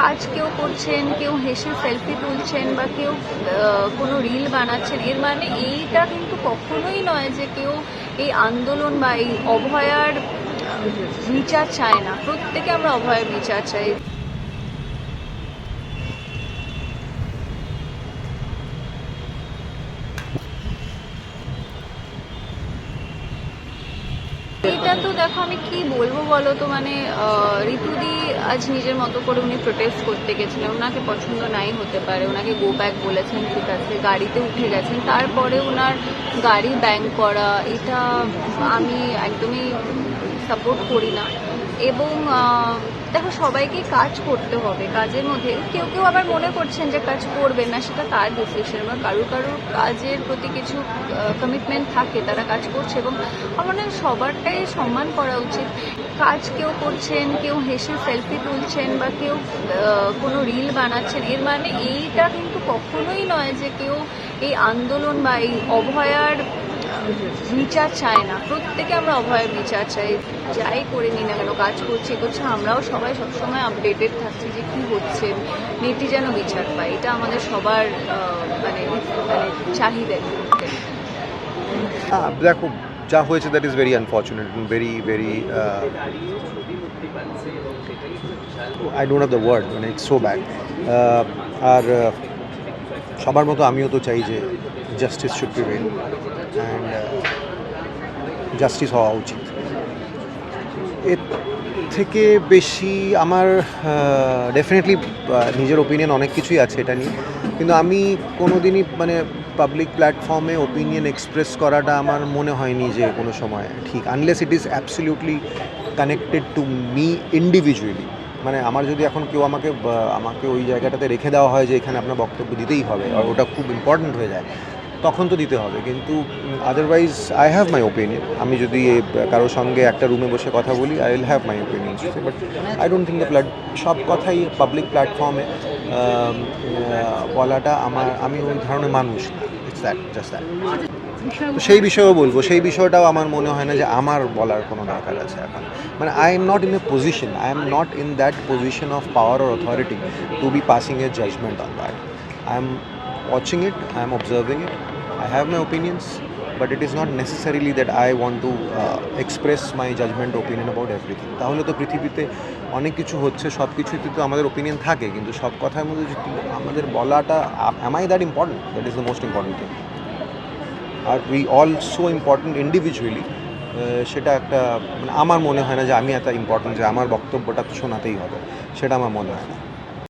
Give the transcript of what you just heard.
কাজ কেউ করছেন, কেউ হেসে সেলফি তুলছেন বা কেউ কোনো রিল বানাচ্ছেন, এর মানে এইটা কিন্তু কখনোই নয় যে কেউ এই আন্দোলন বা এই অভয়ার বিচার চায় না। প্রত্যেকে আমরা অভয়ার বিচার চাই। এটা তো দেখো আমি কি বলব বলো তো? মানে ঋতুদি আজ নিজের মতো করে উনি প্রোটেস্ট করতে গেছিলেন। ওনাকে পছন্দ নাই হতে পারে। ওনাকে গো ব্যাক বলেছেন, ঠিক আছে, গাড়িতে উঠে গেছেন। তারপরে ওনার গাড়ি ব্যাং করা, এটা আমি একদমই সাপোর্ট করি না। এবং দেখো, সবাইকে কাজ করতে হবে কাজের মধ্যে। কেউ কেউ আবার মনে করছেন যে কাজ করবে না, সেটা তার ডিসিশন বা কারও কারও কাজের প্রতি কিছু কমিটমেন্ট থাকে, তারা কাজ করছে এবং আমার মনে হয় সবারটাই সম্মান করা উচিত। কাজ কেউ করছেন, কেউ হেসে সেলফি তুলছেন বা কেউ কোনো রিল বানাচ্ছেন, এর মানে এইটা কিন্তু কখনোই নয় যে কেউ এই আন্দোলন বা এই অভয়ার বিচার চায় না। প্রত্যেকে আমরা অভয়ের বিচার চাই। যাই করে নিই না কেন, কাজ করছি, করছে, আমরাও সবাই সবসময় আপডেটেড থাকছি যে কি হচ্ছে। নেটি যেন বিচার পায়, এটা আমাদের সবার মানে মানে চাহিদা। দেখো, যা হয়েছে that is very unfortunate very very I don't have the word মানে ইটস সো ব্যাড আর সবার মতো আমিও তো চাই যে justice should prevail and justice হওয়া উচিত। এর থেকে বেশি আমার ডেফিনেটলি নিজের ওপিনিয়ন অনেক কিছুই আছে এটা নিয়ে। কিন্তু আমি কোনো দিনই মানে পাবলিক প্ল্যাটফর্মে ওপিনিয়ন এক্সপ্রেস করাটা আমার মনে হয়নি যে কোনো সময় ঠিক unless it is absolutely connected to me individually মানে আমার যদি এখন কেউ আমাকে আমাকে ওই জায়গাটাতে রেখে দেওয়া হয় যে এখানে আপনার বক্তব্য দিতেই হবে, আর ওটা খুব ইম্পর্ট্যান্ট হয়ে যায়। তখন তো দিতে হবে। কিন্তু otherwise I have my opinion আমি যদি কারোর সঙ্গে একটা রুমে বসে কথা বলি I will have my opinion but I don't think the plat সব কথাই পাবলিক প্ল্যাটফর্মে বলাটা আমার আমি ওই ধরনের মানুষ ইটস দ্যাট জাস্ট দ্যাট তো সেই বিষয়েও বলব সেই বিষয়টাও আমার মনে হয় না যে আমার বলার কোনো দরকার আছে এখন। মানে I am not in a position I am not in that position of power or authority to be passing a judgement on that I am watching it, I am observing it. I have my opinions, but it is not necessarily that I want to uh, express my judgment opinion about everything. তাহলে তো পৃথিবীতে অনেক কিছু হচ্ছে সব কিছুতে তো আমাদের ওপিনিয়ন থাকে কিন্তু সব কথার মধ্যে যদি আমাদের বলাটা am I that important that is the most important thing R we all so important individually সেটা একটা মানে আমার মনে হয় না যে আমি এত ইম্পর্টেন্ট যে আমার বক্তব্যটা তো শোনাতেই হবে সেটা আমার মনে হয় না।